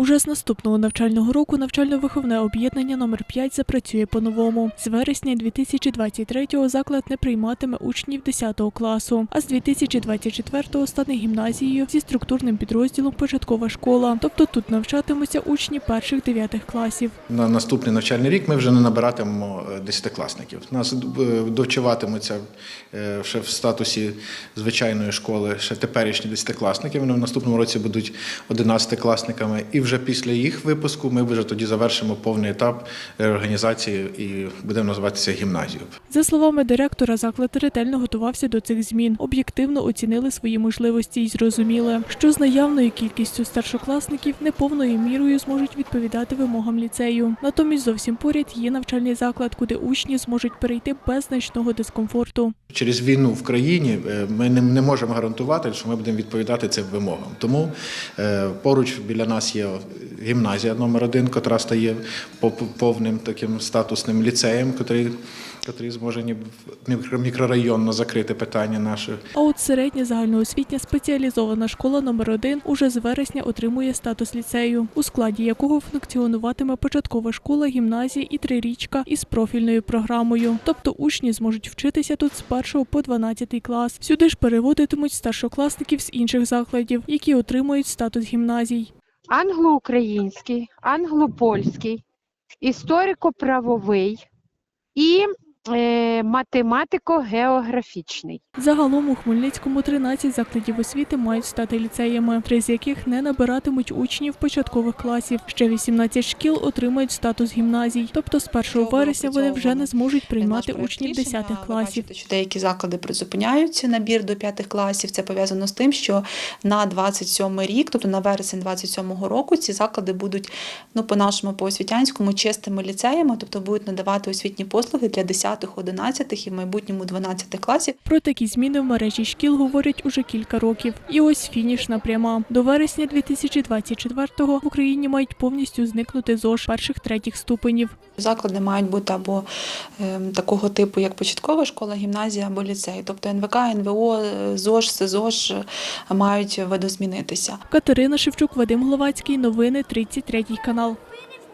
Уже з наступного навчального року навчально-виховне об'єднання номер 5 запрацює по-новому. З вересня 2023-го заклад не прийматиме учнів 10 класу, а з 2024-го стане гімназією зі структурним підрозділом початкова школа. Тобто тут навчатимуться учні перших дев'ятих класів. На наступний навчальний рік ми вже не набиратимемо е, десятикласників. Нас е, довчуватимуться е, ще в статусі звичайної школи ще теперішні десятикласники. Вони в наступному році будуть одинадцятикласниками. І вже після їх випуску ми вже тоді завершимо повний етап реорганізації і будемо називатися гімназією. За словами директора, заклад ретельно готувався до цих змін, об'єктивно оцінили свої можливості і зрозуміли, що з наявною кількістю старшокласників неповною мірою зможуть відповідати вимогам ліцею. Натомість зовсім поряд є навчальний заклад, куди учні зможуть перейти без значного дискомфорту. Через війну в країні е, ми не, не можемо гарантувати, що ми будемо відповідати цим вимогам. Тому е, поруч біля нас є гімназія номер один, котра стає повним таким статусним ліцеєм, котрий, котрий зможе мікрорайонно закрити питання наше. А от середня загальноосвітня спеціалізована школа номер 1 уже з вересня отримує статус ліцею, у складі якого функціонуватиме початкова школа, гімназія і трирічка із профільною програмою. Тобто учні зможуть вчитися тут з 1 по 12 клас. Сюди ж переводитимуть старшокласників з інших закладів, які отримують статус гімназій. Англо-український, англо-польський, історико-правовий і математико-географічний. Загалом у Хмельницькому 13 закладів освіти мають стати ліцеями, три з яких не набиратимуть учнів початкових класів. Ще 18 шкіл отримають статус гімназій. Тобто з 1 вересня вони вже не зможуть приймати учнів 10 класів. Що деякі заклади призупиняють набір до п'ятих класів. Це пов'язано з тим, що на 27 рік, тобто на вересень 27 року, ці заклади будуть ну по нашому по освітянському чистими ліцеями, тобто будуть надавати освітні послуги для 10, 11 і в майбутньому 12 класів. Про такі зміни в мережі шкіл говорять уже кілька років. І ось фінішна пряма. До вересня 2024-го в Україні мають повністю зникнути ЗОЖ перших третіх ступенів. Заклади мають бути або ем, такого типу, як початкова школа, гімназія або ліцей. Тобто НВК, НВО, ЗОЖ, СЗОЖ мають видозмінитися. Катерина Шевчук, Вадим Гловацький. Новини 33 канал.